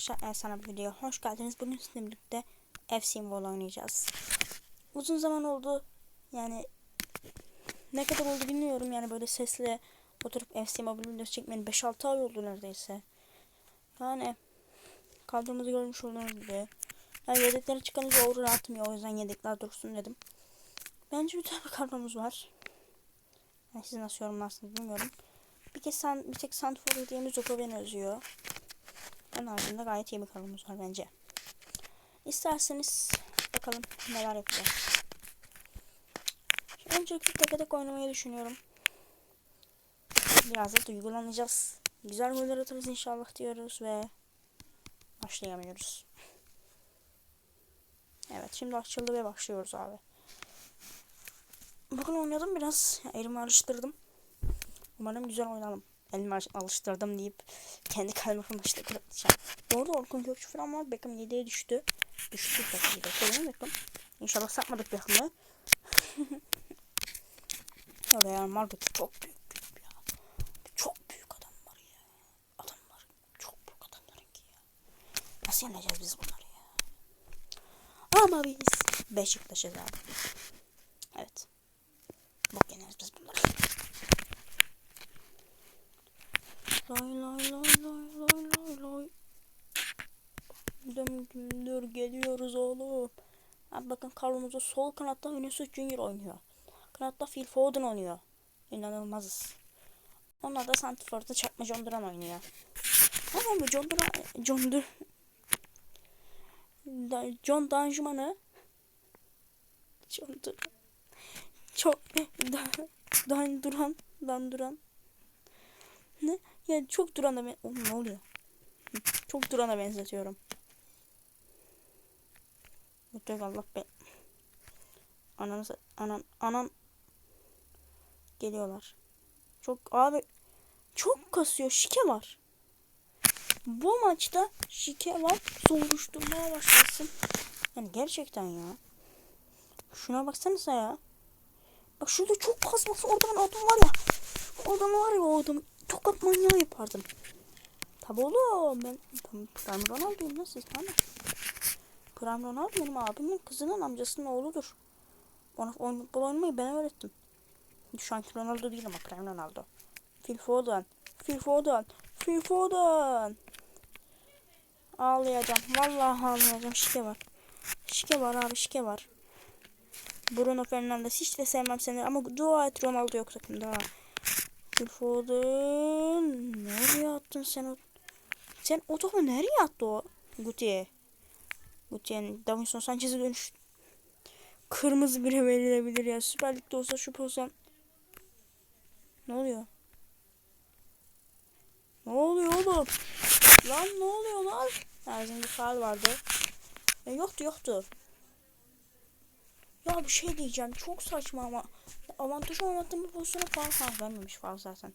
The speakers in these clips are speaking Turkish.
arkadaşlar El sana bir videoya hoş geldiniz. Bugün sizinle birlikte FC Mobile oynayacağız. Uzun zaman oldu. Yani ne kadar oldu bilmiyorum. Yani böyle sesle oturup FC Mobile videosu çekmeyin. 5-6 ay oldu neredeyse. Yani kadromuzu görmüş olduğunuz gibi. Yani yedekleri çıkarınca olur atmıyor. O yüzden yedekler dursun dedim. Bence güzel bir kadromuz var. Yani siz nasıl yorumlarsınız bilmiyorum. Bir kez san, bir tek Sandford hediyemiz Zopo beni özüyor. Onun haricinde gayet iyi bir kanalımız var bence. İsterseniz bakalım neler yapacağız. Şimdi öncelikle tek tek oynamayı düşünüyorum. Biraz da duygulanacağız. Güzel goller atarız inşallah diyoruz ve başlayamıyoruz. Evet şimdi açıldı ve başlıyoruz abi. Bugün oynadım biraz. Elimi alıştırdım. Umarım güzel oynarım. Elimi alıştırdım deyip kendi kalbimi maçta kırılacağım. Bu arada Orkun Kökçü falan var. Beckham 7'ye düştü. Düştü. Değil mi Beckham? İnşallah satmadık Beckham'ı. Real Madrid çok büyük. Çok büyük adamlar ya. Adamlar çok büyük adamlar ya. Nasıl yeneceğiz biz bunları ya? Ama biz Beşiktaş'ız abi. Evet. Bak yeneriz biz bunları. Lay lay lay lay lay lay lay. Gündür gündür geliyoruz oğlum. Abi bakın kadromuzda sol kanatta Vinicius Junior oynuyor. Kanatta Phil Foden oynuyor. İnanılmazız. Onlar da Santifor'da çakma John Duran oynuyor. Ama bu John Duran... John Dur... Da, John Danjuman'ı... John Duran... Çok... Dan Duran... Dan Duran... Ne? Yani çok Duran'a ben... Oğlum ne oluyor? Çok Duran'a benzetiyorum. Mutlaka Allah be. Ananı anan anan geliyorlar. Çok abi çok kasıyor. Şike var. Bu maçta şike var. Soruşturmaya başlasın. Yani gerçekten ya. Şuna baksanıza ya. Bak şurada çok kasması oradan adam var ya. Adam var ya o adam. Tokat manyağı yapardım. Tabi oğlum ben tam Prime Ronaldo'yum lan siz tamam Prime Ronaldo benim abimin kızının amcasının oğludur. Ona oyun, oynamayı ben öğrettim. Şu anki Ronaldo değil ama Prime Ronaldo. Phil Foden. Phil Foden. Phil Foden. Ağlayacağım. Vallahi ağlayacağım. Şike var. Şike var abi şike var. Bruno Fernandes hiç de sevmem seni ama dua et Ronaldo yok takımda. Phil Foden. Nereye attın sen o? Sen o topu nereye attı o? Gutiye. Gutiye'nin Davinson Sanchez'e dönüş. Kırmızı bire verilebilir ya. Süper Lig'de olsa şu pozisyon. Ne oluyor? Ne oluyor oğlum? Lan ne oluyor lan? Erzin bir faal vardı. E, yoktu yoktu. Ya bir şey diyeceğim. Çok saçma ama. Avantaj oynattığım bir pozisyona faal ha, vermemiş faal zaten.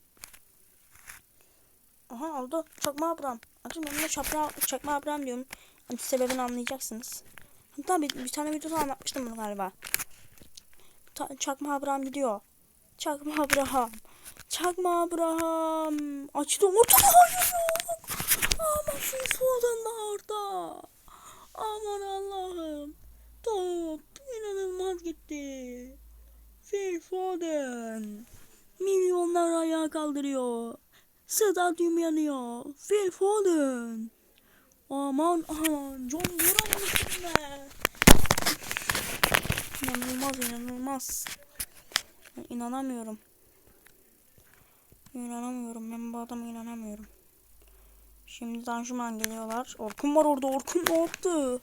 Aha aldı. Çakma Abraham. Arkadaşlar ben buna çakma, çakma Abraham diyorum. Hani sebebini anlayacaksınız. Hatta bir, bir tane videoda anlatmıştım bunu galiba. Ta, çakma Abraham gidiyor. Çakma Abraham. Çakma Abraham. Açtı ortada hayır yok. Ama şu Foden orada. Aman Allah'ım. Top inanılmaz gitti. Phil Foden. Milyonlar ayağa kaldırıyor. Stadyum yanıyor. Phil Foden. Aman aman. John Duran üstünde. İnanılmaz inanılmaz. İnanamıyorum. İnanamıyorum. Ben bu adama inanamıyorum. Şimdi Danjuman geliyorlar. Orkun var orada. Orkun ne yaptı?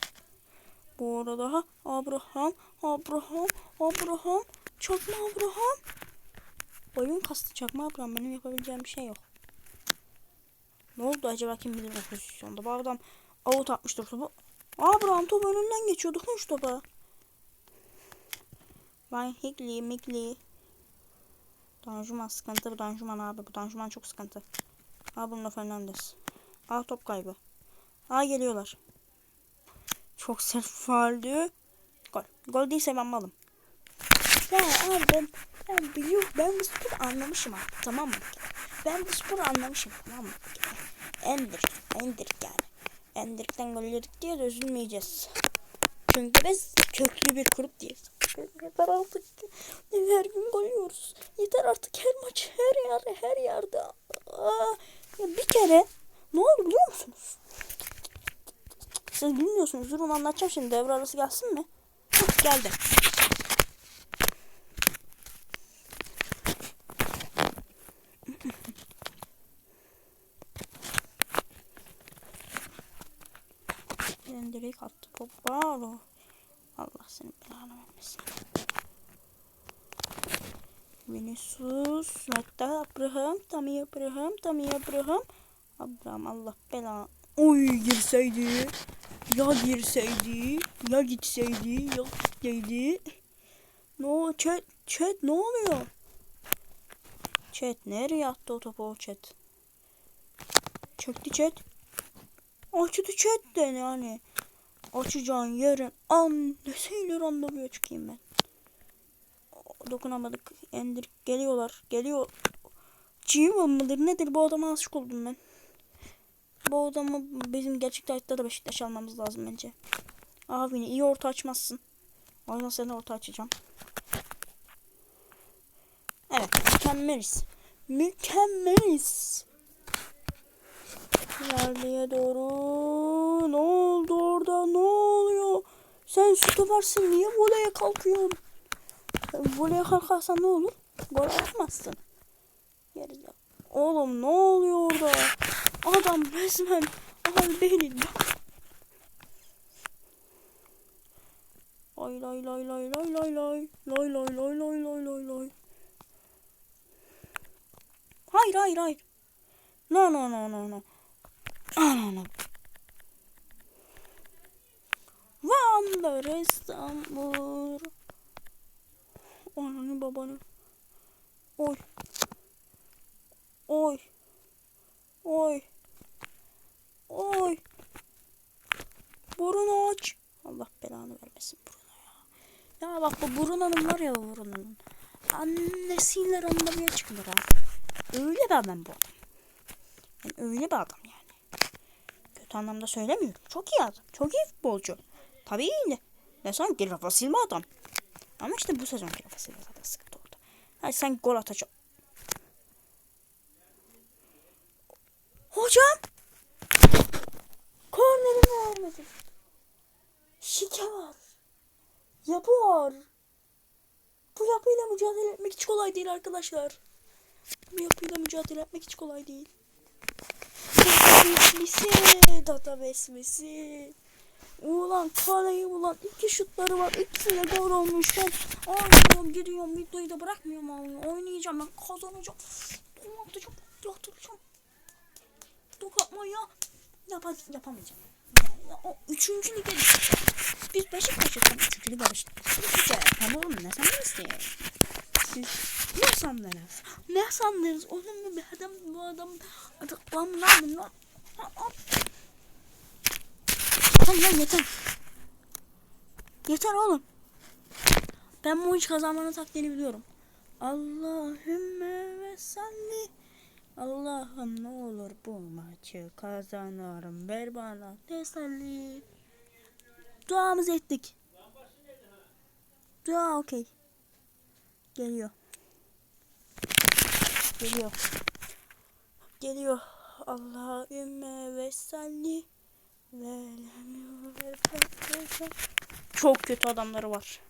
Bu arada ha Abraham, Abraham, Abraham, çakma Abraham. Oyun kastı çakma Abraham. Benim yapabileceğim bir şey yok. Ne oldu acaba kim bilir o pozisyonda. Bu adam out atmıştır topu. Abraham top önünden geçiyordu. Hoş topa. Van Higley, Migley. Danjuman sıkıntı. Bu Danjuman abi. Bu Danjuman çok sıkıntı. Aa Bruno Fernandes. Aa top kaybı. Aa geliyorlar. Çok sert faaldi. Gol. Gol değilse ben malım. Ya abi ben, ben biliyorum. Ben bu sporu anlamışım artık tamam mı? Ben bu sporu anlamışım tamam mı? Endir. Endir yani. Endirikten gol yedik diye de üzülmeyeceğiz. Çünkü biz köklü bir grup değiliz. Yeter artık. Her gün gol yiyoruz. Yeter artık her maç, her yer, her yerde. Aa, bir kere ne oldu biliyor musunuz? Siz bilmiyorsunuz. Durun anlatacağım şimdi. Devre arası gelsin mi? Hah, geldi. Ben direkt attı Pogbalo. Allah seni belanı vermesin. Vinicius, hatta Abraham, Tammy Abraham, Tammy Abraham. Abraham Allah belanı. Oy girseydi. Ya girseydi. Ya gitseydi. Ya gitseydi. No chat, chat ne oluyor? Chat nereye attı o topu chat? Çöktü chat. Açtı chat de yani. Açacağın yerin annesiyle randevuya çıkayım ben. Dokunamadık. Endir geliyorlar. Geliyor. Civan mıdır nedir bu adama aşık oldum ben. Bu adamı bizim gerçek hayatta da Beşiktaş almamız lazım bence. Abi yine iyi orta açmazsın. O yüzden seni orta açacağım. Evet mükemmeliz. Mükemmeliz. İlerleye doğru. Ne oldu orada? Ne oluyor? Sen stopersın. Niye voleye kalkıyorsun? Voleye kalkarsan ne olur? Gol atmazsın. Ya. Oğlum ne oluyor orada? Adam resmen al beni. Lay lay lay lay lay lay lay. Lay lay lay lay lay lay lay. Hayır hayır hayır. No no no no no. Ananı. Vander İstanbul. Ananı babanı. Oy. Oy. Oy. Oy. Burun aç. Allah belanı vermesin buruna ya. Ya bak bu burunanın var ya burunanın. Annesiyle randevuya çıkılır ha. Öyle bir adam bu adam. Yani öyle bir adam yani. Kötü anlamda söylemiyorum. Çok iyi adam. Çok iyi futbolcu. Tabii iyi. Ne sanki Rafa Silva adam. Ama işte bu sezon Rafa Silva zaten sıkıntı oldu. Hadi sen gol atacaksın. Hocam. Kornerimi vermedin. Şike var. Yapı var. Bu yapıyla mücadele etmek hiç kolay değil arkadaşlar. Bu yapıyla mücadele etmek hiç kolay değil. Besmesi, data besmesi. Ulan kaleyi ulan iki şutları var. İkisiyle gol olmuş. Ben ağlıyorum gidiyorum videoyu da bırakmıyorum abi. Oynayacağım ben kazanacağım. Gol atacağım. Gol atacağım. Top atmayı yap yapamayacağım. Üçüncü lige biz Beşiktaş'ı tam üçüncü lige alıştık. Güzel. Tamam oğlum ne sandınız ki? Siz ne sandınız? Ne sandınız? Oğlum bir adam bu adam adam lan lan. Tamam lan yeter. Yeter oğlum. Ben bu iş kazanmanın taktiğini biliyorum. Allahümme ve salli. Allah'ım ne olur bu maçı kazanırım. Ver bana teselli. Duamızı ettik. Dua okey. Geliyor. Geliyor. Geliyor. Allahümme ve salli. Çok kötü adamları var.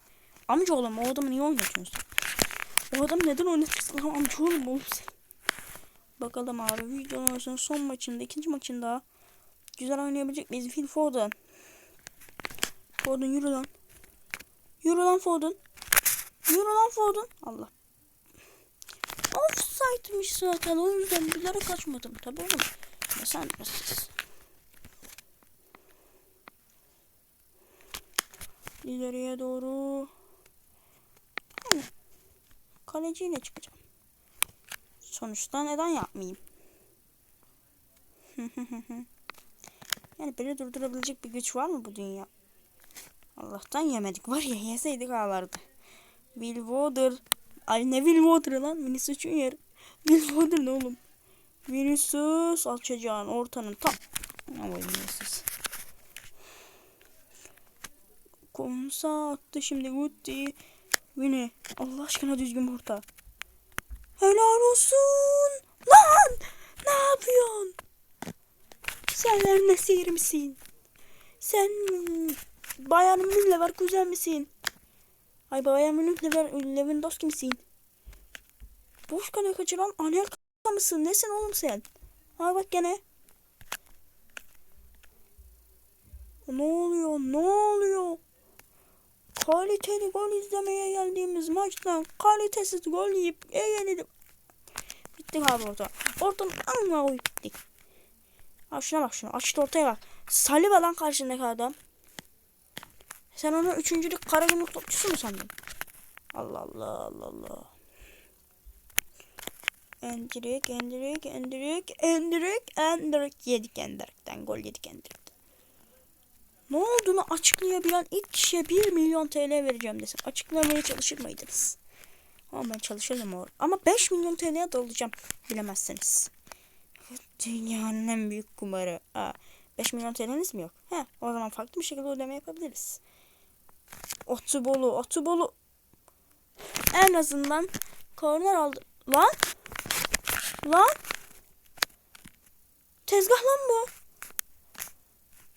Amca oğlum o adamı niye oynatıyorsun? O adam neden oynatıyorsun amca oğlum oğlum sen? Bakalım abi videonun son maçında ikinci maçında güzel oynayabilecek miyiz? Phil Foden. Foden yürü lan. Yürü lan Foden. Yürü lan Foden. Allah. Offside'miş zaten o yüzden bilerek kaçmadım tabi oğlum. Sen nasılsın? İleriye doğru. Yani, kaleciyle çıkacağım. Sonuçta neden yapmayayım? yani beni durdurabilecek bir güç var mı bu dünya? Allah'tan yemedik. Var ya yeseydik ağlardı. Will Water. Ay ne Will Water lan? Vinicius Junior. Will Water ne oğlum? Vinicius açacağın ortanın tam. Ama Vinicius. Konsa attı şimdi Gutti. Vini. Allah aşkına düzgün orta. Helal olsun. Lan! Ne yapıyorsun? Sen Ernest misin? Sen Bayern Münih Leverkusen misin? Ay Bayern Münih Lever Lewandowski misin? Boş kale kaçıran Anelka mısın? Nesin oğlum sen? Ay bak gene. Ne oluyor? Ne oluyor? Kaliteli gol izlemeye geldiğimiz maçtan kalitesiz gol yiyip yenildim. Bittik abi orta. Ortanın amma oy bittik. Abi şuna bak şuna. Açtı ortaya bak. Saliba lan karşındaki adam. Sen onu üçüncülük karagümrük topçusu mu sandın? Allah Allah Allah Allah. Endirik, endirik, endirik, endirik, endirik. Yedik endirikten. Gol yedik endirikten. Ne olduğunu açıklayabilen ilk kişiye 1 milyon TL vereceğim desem. Açıklamaya çalışır mıydınız? Ama ben çalışırım or. Ama 5 milyon TL'ye dalacağım. Bilemezsiniz. Dünyanın en büyük kumarı. Aa, 5 milyon TL'niz mi yok? He, o zaman farklı bir şekilde ödeme yapabiliriz. Otubolu, otubolu. En azından korner aldı. Lan! Lan! Tezgah lan bu.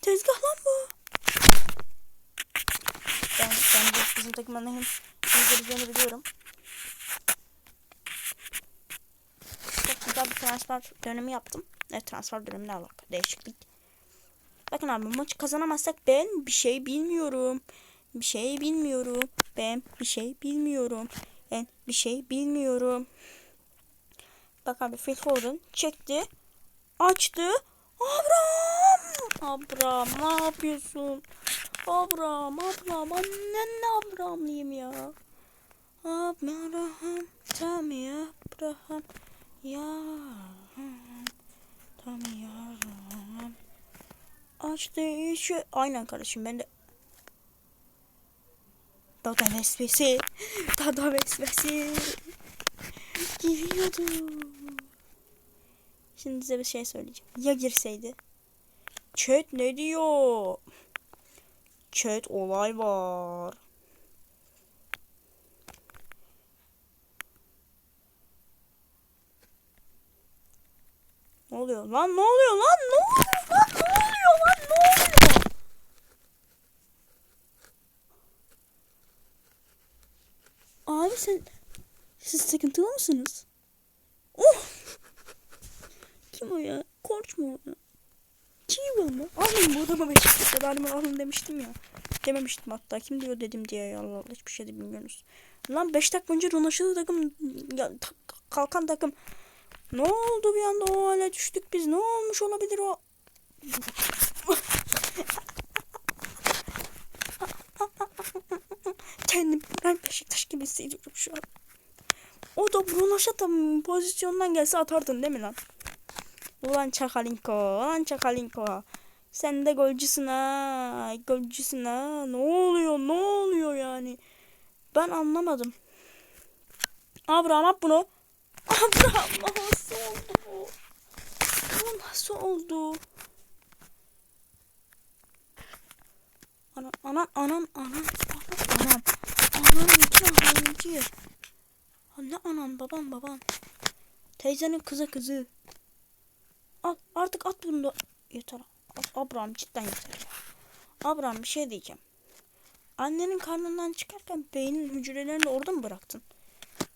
Tezgah lan bu. Ben, de bizim takımın hem izleyeceğini biliyorum. Çok güzel bir transfer dönemi yaptım. Ne transfer dönemi ne alaka? Değişiklik. Bakın abi maçı kazanamazsak ben bir şey bilmiyorum. Bir şey bilmiyorum. Ben bir şey bilmiyorum. Ben bir şey bilmiyorum. Bak abi Phil Foden çekti. Açtı. Abraham! Abraham ne yapıyorsun? Abraham, Abraham, annen ne Abrahamlıyım ya. Abraham, tam ya Abraham, ya. Tam ya. Açtı işi. Aynen kardeşim ben de. Dada vesvesi. Dada vesvesi. Giriyordu. Şimdi size bir şey söyleyeceğim. Ya girseydi? Chat ne diyor? Chat olay var. Ne oluyor lan? Ne oluyor lan? Ne oluyor lan? Ne oluyor lan? Ne oluyor? Abi sen siz sıkıntılı mısınız? Oh! Kim o ya? Koç mu o ya? Kim mı? Almayın bu adamı Beşiktaş'a da Aliman alın demiştim ya. Dememiştim hatta. Kim diyor dedim diye Allah Allah hiçbir şey de bilmiyorsunuz. Lan 5 dakika önce Ronaşılı takım ya, ta- kalkan takım. Ne oldu bir anda o hale düştük biz? Ne olmuş olabilir o? Kendim ben Beşiktaş gibi hissediyorum şu an. O da Bruno tam pozisyondan gelse atardın değil mi lan? Ulan Çakalinko, ulan Çakalinko. Sen de golcüsün ha, golcüsün ha. Ne oluyor, ne oluyor yani? Ben anlamadım. Abraham at bunu. Abraham nasıl oldu bu? Bu nasıl oldu? Anan, anan, anan, anan, anan, anan. Anan iki hainci. Ha, Ne anan, babam, babam. Teyzenin kızı kızı. Al, artık at bunu da. Yeter. Ab- Abraham cidden yeter. ya. Abraham bir şey diyeceğim. Annenin karnından çıkarken beynin hücrelerini orada mı bıraktın?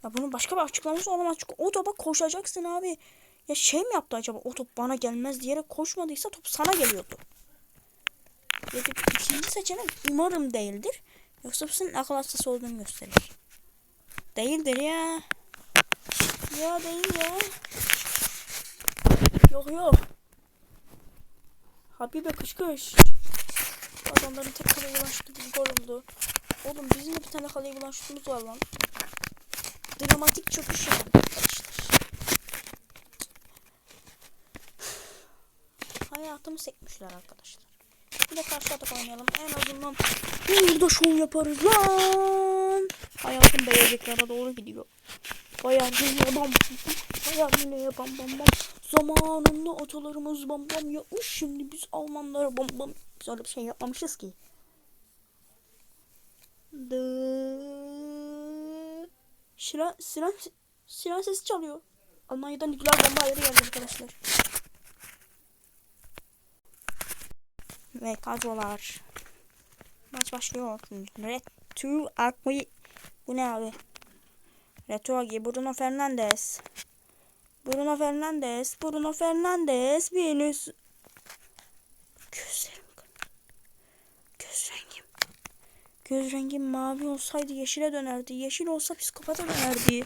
Ya bunun başka bir açıklaması olamaz. Çünkü o topa koşacaksın abi. Ya şey mi yaptı acaba? O top bana gelmez diyerek koşmadıysa top sana geliyordu. Da ikinci seçenek umarım değildir. Yoksa bu senin akıl hastası olduğunu gösterir. Değildir ya. Ya değil ya. Yok yok. Habibe kış kış. Adamların tek kaleye ulaştığı bir gol. Oğlum bizim de bir tane kaleye ulaştığımız var lan. Dramatik çöküş yaptık arkadaşlar. Hayatımı sekmişler arkadaşlar. Bir de karşı atak oynayalım. En azından burada şov yaparız lan. Hayatım beyaz ekrana doğru gidiyor. Bayağı dünya bam Bayağı dünya bam bam bam. Zamanında atalarımız bam bam yapmış. Şimdi biz Almanlara bam bam. Biz öyle bir şey yapmamışız ki. Dı. Siren, siren, siren sesi çalıyor. Almanya'dan nükleer bomba geldi arkadaşlar. Ve kadrolar. Maç başlıyor. Red 2 Akmi. Bu ne abi? Retogi, Bruno Fernandes. Bruno Fernandes, Bruno Fernandes, Venus. Gözlerim. Göz rengim. Göz rengim mavi olsaydı yeşile dönerdi. Yeşil olsa psikopata dönerdi.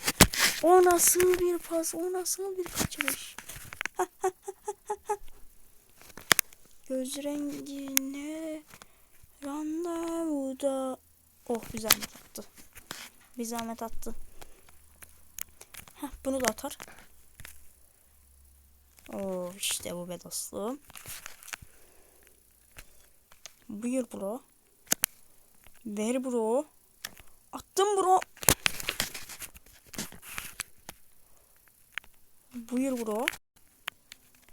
O nasıl bir pas, o nasıl bir kaçırış. Göz rengine randevuda. Oh bir zahmet attı. Bir zahmet attı. Heh, bunu da atar. Oo işte bu be dostum. Buyur bro. Ver bro. Attım bro. Buyur bro.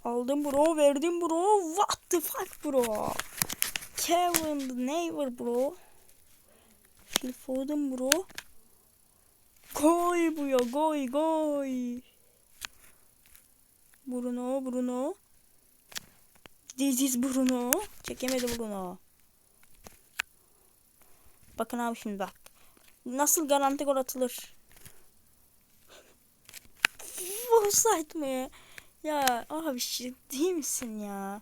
Aldım bro. Verdim bro. What the fuck bro. Kevin the neighbor bro. Phil Foden bro. Gol bu ya. Gol gol. Bruno Bruno. This is Bruno. Çekemedi Bruno. Bakın abi şimdi bak. Nasıl garanti gol atılır? Offside mi? Ya abi ciddi misin ya?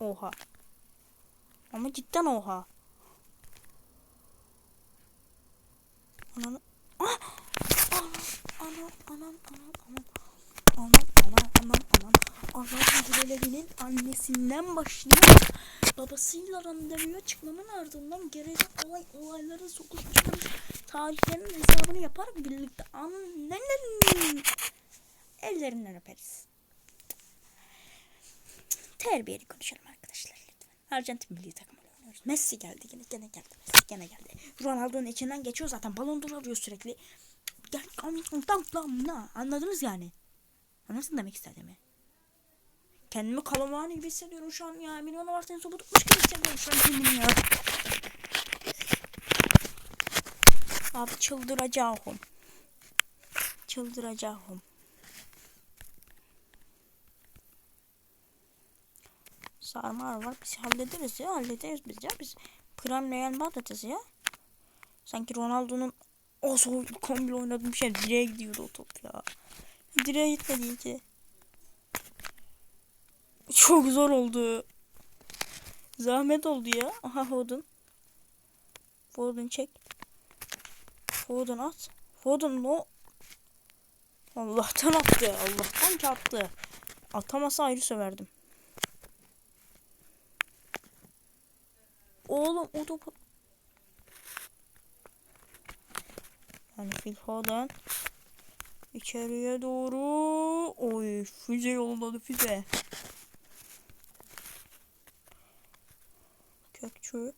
Oha. Ama cidden oha. Ananı... Ah! Anam anam anam anam. Anam anam anam anam. Allah'ın Gürelevi'nin annesinden başlayıp babasıyla randevuya çıkmanın ardından gelecek olay olaylara sokuşmuş tarihlerin hesabını yapar birlikte annenin ellerinden öperiz. Terbiyeli konuşalım arkadaşlar lütfen. Arjantin milli takımı oynuyoruz. Messi geldi gene gene geldi. Messi gene geldi. Ronaldo'nun içinden geçiyor zaten. Balon d'Or alıyor sürekli. Gel anladınız yani. Anladın demek istediğimi. Kendimi kalamani gibi hissediyorum şu an ya. Milyon var seni soba tutmuş gibi hissediyorum şu an kendimi ya. Abi çıldıracağım. Çıldıracağım. Sarmar var. Biz hallederiz ya. Hallederiz biz ya. Biz Prime Real Madrid'iz ya. Sanki Ronaldo'nun o soğuk kombi oynadığım şey direğe gidiyordu o top ya. Direğe gitmedi ki. Çok zor oldu. Zahmet oldu ya. Aha Foden. Foden çek. Foden at. Foden o. Allah'tan attı. Allah'tan çarptı. Atamasa ayrı söverdim. Oğlum o topu. Yani Foden. İçeriye doğru. Oy füze yolladı füze. Kökçü.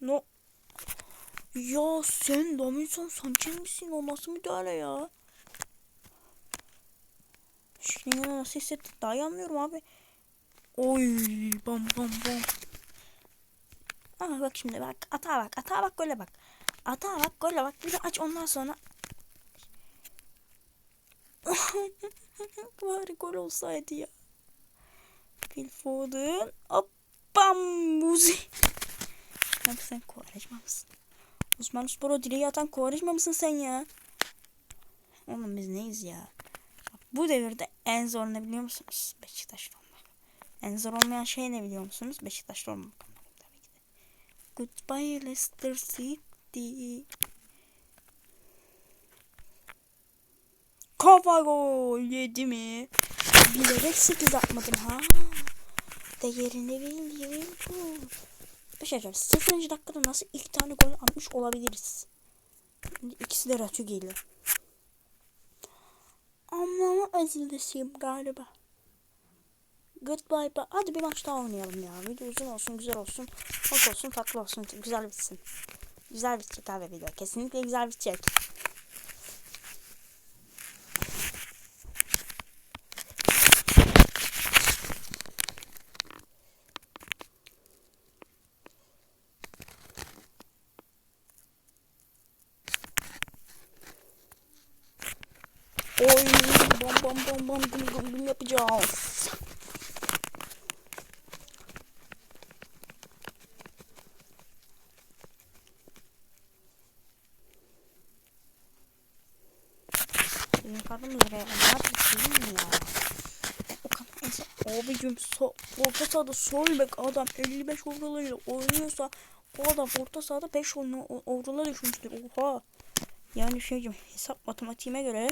No. Ya sen Davinson Sanchez misin? O nasıl müdahale ya? Şimdi nasıl hissettim? Anlıyorum abi. Oy bam bam bam. Ama bak şimdi bak. Ata bak. Ata bak gole bak. Ata bak gole bak. Bir de aç ondan sonra. Bari gol olsaydı ya. Phil Foden. Hop. Bam. Buzi. Sen, Kovarejma mısın? Osman Spor'a direği atan Kovarejma mısın sen ya? Oğlum biz neyiz ya? Bu devirde en zor ne biliyor musunuz? Beşiktaşlı olmak. En zor olmayan şey ne biliyor musunuz? Beşiktaşlı olmak. Goodbye Leicester City. Kafa gol yedi mi? Bilerek 8 atmadım ha. Değerini bildiğim bu. Bir şey söyleyeyim. 0. dakikada nasıl ilk tane gol atmış olabiliriz? İkisi de Ratü geliyor. Ama ezildesiyim galiba. Goodbye bye. Hadi bir maç daha oynayalım ya. Video uzun olsun, güzel olsun, hoş olsun, tatlı olsun, güzel bitsin. Güzel bitecek abi video. Kesinlikle güzel bitecek. Oy bom bom bom bom güm güm güm yapacağız. Oraya ne yapıyorsun ya? O kadar insan abicim so, orta sahada sol bek adam 55 overall'ıyla oynuyorsa o adam orta sahada 5 overall'a düşmüştür. Oha. Yani şeycim hesap matematiğime göre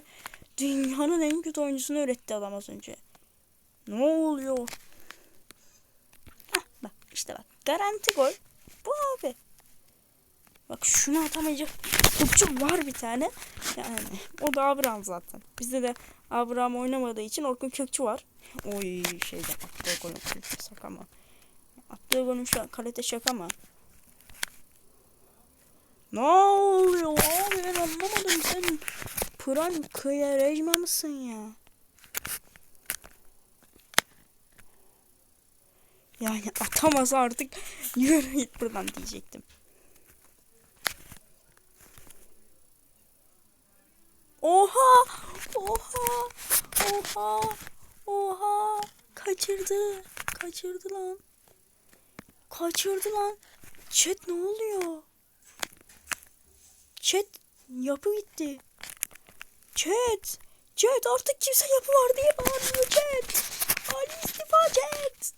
dünyanın en kötü oyuncusunu öğretti adam az önce. Ne oluyor? Hah bak işte bak garanti gol. Bu abi. Bak şunu atamayacak topçu var bir tane. Yani o da Abraham zaten. Bizde de Abraham oynamadığı için Orkun Kökçü var. Oy şeyde attığı golün kalite şaka mı? Attığı golün kalite şaka mı? Ne oluyor abi ben anlamadım sen Prime Kıyarejma mısın ya? Yani atamaz artık yürü git buradan diyecektim. Oha! Oha! Oha! Oha! Kaçırdı. Kaçırdı lan. Kaçırdı lan. Chat ne oluyor? Chat yapı gitti. Chat. Chat artık kimse yapı var diye bağırmıyor chat. Ali istifa chat.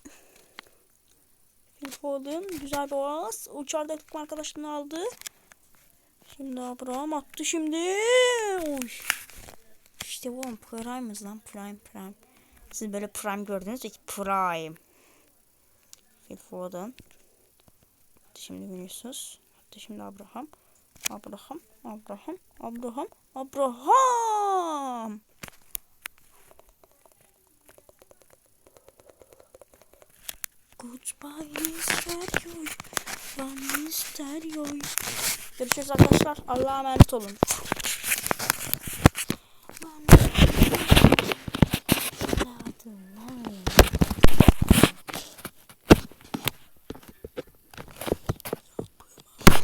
Phil Foden güzel bir oğaz. Uçarda arkadaşını aldı. Şimdi Abraham attı şimdi. Oy. İşte bu prime'ız lan prime prime. Siz böyle prime gördünüz ki prime. Phil Foden. Şimdi Vinicius. Attı şimdi Abraham. Abraham, Abraham, Abraham, Abraham. Goodbye Mister Yoy. Görüşürüz arkadaşlar. Allah'a emanet olun.